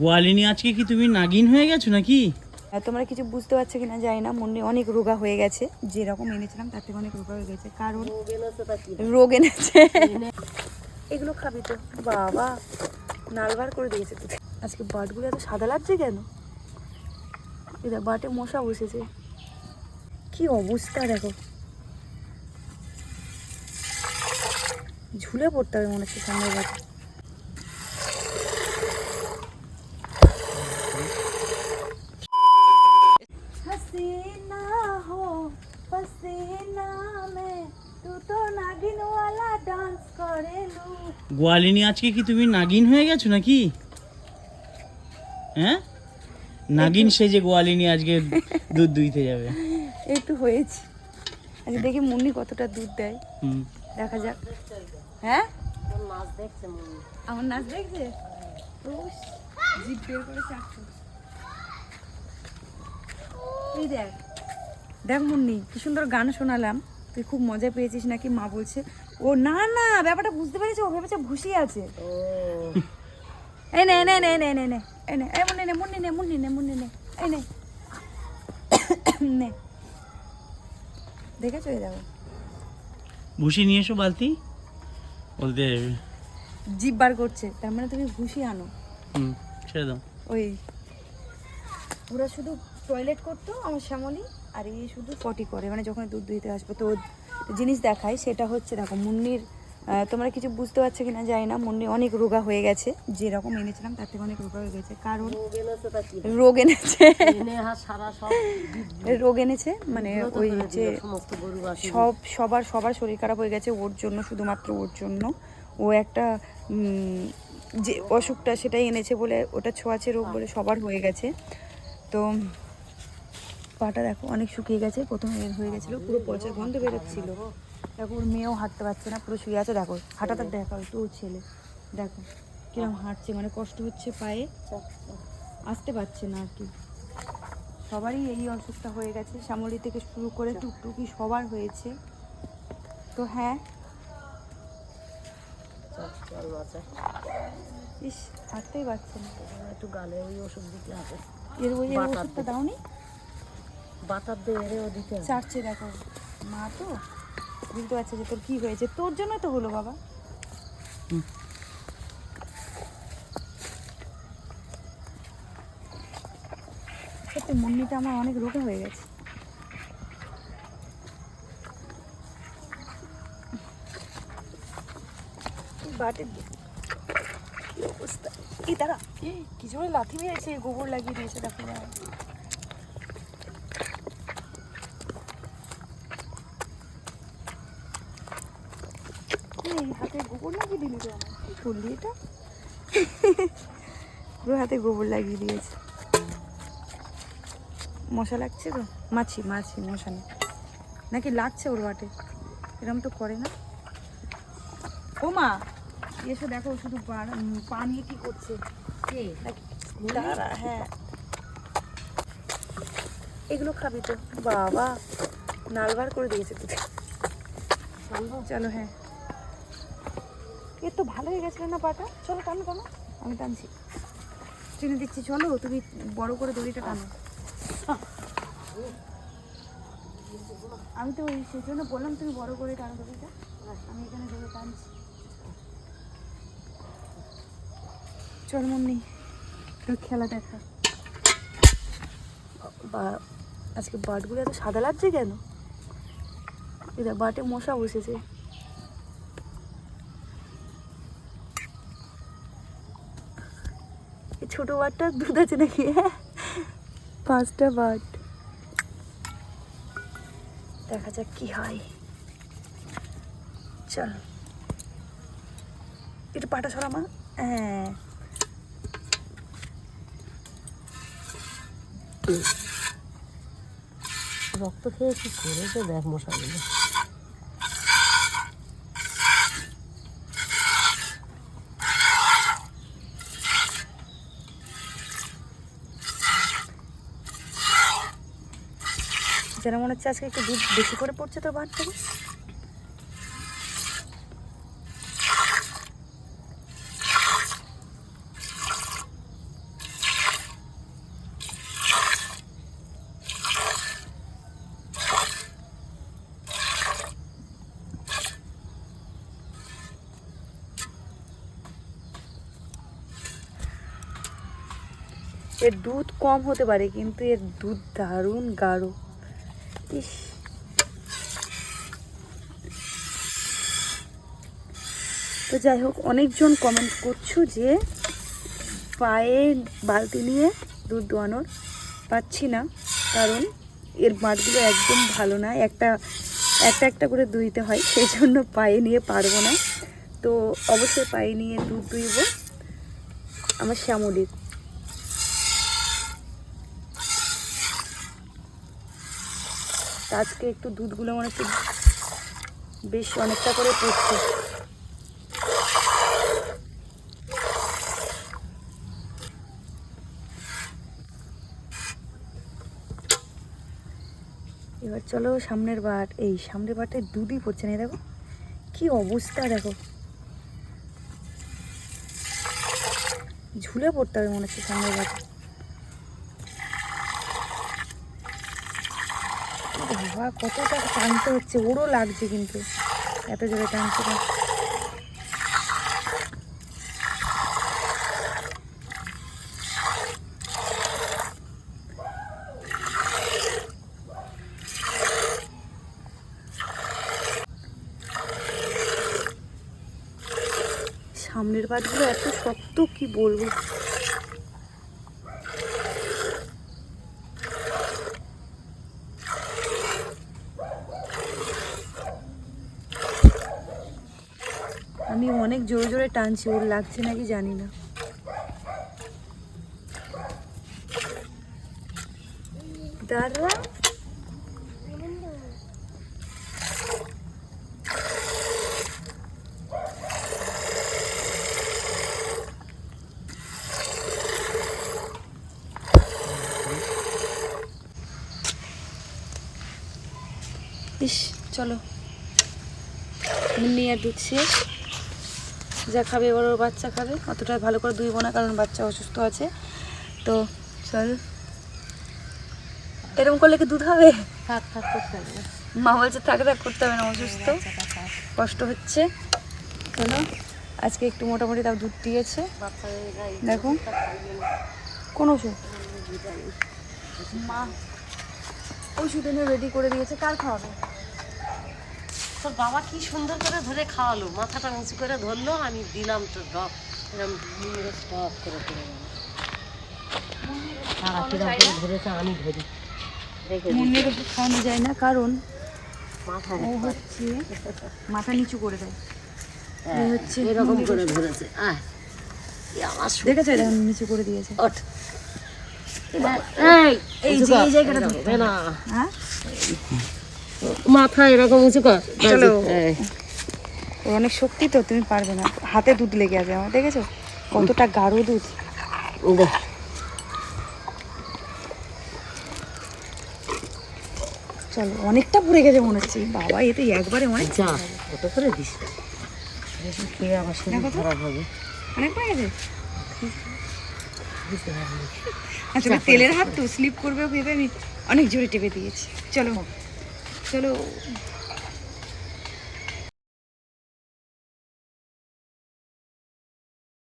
গোয়ালিনী আজকে কি তুমি নাগিন হয়ে গেছো নাকি? আর তোমরা কিছু বুঝতে পারছ কিনা জানি না মনে অনেক রোগা হয়ে গেছে। যেরকম এনেছিলাম তার থেকে অনেক রোগা হয়ে গেছে। কারণ রোগ এনেছে এগুলো খাবি তো। বাবা নালবার করে দিয়েছে তো। আজকে বাটগুলো এত সাদা লাগছে কেন? এটা বাটে মশা বসেছে। কি অবস্থা দেখো। ঝুলে পড়তে হবে মনে হচ্ছে সামনের বাড়ি গোয়ালিনী আজকে কি তুমি নাগিন হয়ে গেছো নাকি? হ্যাঁ? নাগিন সে যে গোয়ালিনী আজকে দুধ দুইতে যাবে। একটু হয়েছে। আজকে দেখি মুন্নি কতটা দুধ দেয়। হুম। দেখা যাক। হ্যাঁ? আমার নাচ দেখছে? দেখ দেখ মুন্নি, কি সুন্দর গান শোনালাম। তুই খুব মজা পেয়েছিস নাকি, মা বলছে। ও, না না, ব্যাপারটা বুঝতে পেরেছে, ও ভেবেছে ভুসি আছে। এই নে নে নে নে নে, এই নে এই নে, মুন্নি নে মুন্নি নে মুন্নি নে, এই নে। নে। দেখেছ এই দেখো? ভুসি নিয়ে এসো বালতি। বলতে জিভ বার করছে তার মানে তুমি ভুসি আনো। হুম ছেড়ে দাও। ওই ওরা শুধু টয়লেট করতো আমার শ্যামলি আর এই শুধু পটি করে মানে যখন দুধ দিতে আসবে তো জিনিস দেখায় সেটা হচ্ছে দেখো মুন্নির তোমরা কিছু বুঝতে পারছ কিনা জানি না। মনে অনেক রোগা হয়ে গেছে। যেরকম এনেছিলাম তার থেকে অনেক রোগা হয়ে গেছে। কারণ রোগ এনেছে রোগ এনেছে। মানে ওই যে সব সবার সবার শরীর খারাপ হয়ে গেছে ওর জন্য শুধুমাত্র ওর জন্য। ও একটা যে অসুখটা সেটাই এনেছে বলে ওটা ছোঁয়াচে রোগ বলে সবার হয়ে গেছে। তো পাটা দেখো অনেক শুকিয়ে গেছে। প্রথমে হয়ে গেছিল পুরো পচা গন্ধ বেরোচ্ছিল। দেখো ওর মেয়েও হাঁটতে পারছে না পুরো শুয়ে আছে। দেখো হাঁটাতে দেখো ওর ছেলে। দেখো কিরম হাঁটছে মানে কষ্ট হচ্ছে পায়ে। আসতে পারছে না আর কি। সবারই এই অসুখটা হয়ে গেছে। শ্যামলি থেকে শুরু করে টুকটুকি সবার হয়েছে। তো হ্যাঁ। ইস থাকতেই পারছে না। একটু গালে ওই ওষুধ দিতে হবে। এর ওই ওষুধটা দাওনি? বাতার দিয়ে এরেও দিতে হবে। দেখো। মা তো? বুঝতে পারছে যে তোর কি হয়েছে? তোর জন্য তো হলো, বাবা। সত্যি, মুন্নিটা আমার অনেক রোগা হয়ে গেছে। বাটির অবস্থা? এই এই, কি জোরে লাথি মেরেছে, গোবর লাগিয়ে দিয়েছে, দেখো না এই হাতে গোবর লাগিয়ে দিলি তো করলি এটা পুরো হাতে গোবর লাগিয়ে দিয়েছে। মশা লাগছে তো? মাছি মাছি মশা না নাকি লাগছে ওর বাটে? এরকম তো করে না। ও মা এসে দেখো শুধু পা- উম, নিয়ে কি করছে? হ্যাঁ। এগুলো খাবি তো। বাবা নালবার করে দিয়েছে চলো হ্যাঁ। এর তো ভালো হয়ে গেছিল না পাটা? চলো টানো টানো। আমি টানছি। টেনে দিচ্ছি, চলো, তুমি বড় করে দড়িটা টানো। আমি তো ওই সেই জন্য বললাম তুমি বড় করে টানো দড়িটা। আমি এখানে ধরে টানছি। চল, মম্মি, তোর খেলা দেখা। বা, আজকে বাটগুলো এত সাদা লাগছে কেন? এটা বাটে মশা বসেছে। ছোট বাটটার দুধ আছে নাকি? হ্যাঁ পাঁচটা বাট। দেখা যাক কি হয়। চল। একটু পাটা সরা মা। হ্যাঁ। রক্ত খেয়ে কি করেছে দেখ মশাগুলো। যেন মনে হচ্ছে আজকে একটু দুধ বেশি করে পড়ছে তো বাদ থেকে এর দুধ কম হতে পারে, কিন্তু এর দুধ দারুণ গাঢ়। ইস তো যাই হোক, অনেকজন কমেন্ট করছ যে পায়ে বালতি নিয়ে দুধ দোয়ানোর পাচ্ছি না, কারণ এর মাঠগুলো একদম ভালো না, একটা একটা একটা করে দুইতে হয়, সেই জন্য পায়ে নিয়ে পারব না। তো অবশ্যই পায়ে নিয়ে দুধ দুইব। আমার শ্যামলির আজকে একটু দুধগুলো মনে হচ্ছে বেশ অনেকটা করে পড়ছে। এবার চলো সামনের বাট এই সামনের বাটে দুধই পড়ছে না দেখো, কি অবস্থা, দেখো। ঝুলে পড়তে হবে মনে হচ্ছে সামনের বাটে বাবা, কতটা টানতে হচ্ছে, ওরও লাগছে কিন্তু। এত জোরে টানছে সামনের বাটগুলো এত শক্ত, কি বলব আমি অনেক জোরে জোরে টানছি ওর লাগছে নাকি জানি না। ইস চলো। আর দুধ শেষ যা খাবে এবার ওর বাচ্চা খাবে। অতটা ভালো করে দুইব না কারণ বাচ্চা অসুস্থ আছে। তো চল। এরকম করলে কি দুধ হবে? থাক থাক করতে হবে মা বলছে থাক থাক করতে হবে না অসুস্থ। কষ্ট হচ্ছে। চলো আজকে একটু মোটামুটি তাও দুধ দিয়েছে। দেখো। কোন ওষুধ? মা ওষুধ এনে রেডি করে দিয়েছে। কার খাওয়াবে? তোর বাবা কি সুন্দর করে ধরে খাওয়ালো? মাথাটা উঁচু করে ধরলো আমি দিলাম তো ডক এরকম স্টপ করে করে তারা কিরম করে ধরেছে আমি ধরি। মুন্নির খাওয়ানো যায় না কারণ ও হচ্ছে মাথা নিচু করে দেয়। হচ্ছে এরকম করে ধরেছে। আয় এ দেখেছ এটা নিচু করে দিয়েছে? ওঠ। এই এই জায়গাটা না। হ্যাঁ? মাথা এরকম উঁচু কর। চলো। ওর অনেক শক্তি তো তুমি পারবে না। হাতে দুধ লেগে আছে আমার দেখেছ? কতটা গাঢ় দুধ। চলো অনেকটা পড়ে গেছে মনে হচ্ছে। বাবা এতে একবারে অনেক যা কত করে দিস? অনেক পড়ে গেছে? আসলে তেলের হাত তো স্লিপ করবে ভেবে আমি অনেক জোরে টেপে দিয়েছি। চলো। চলো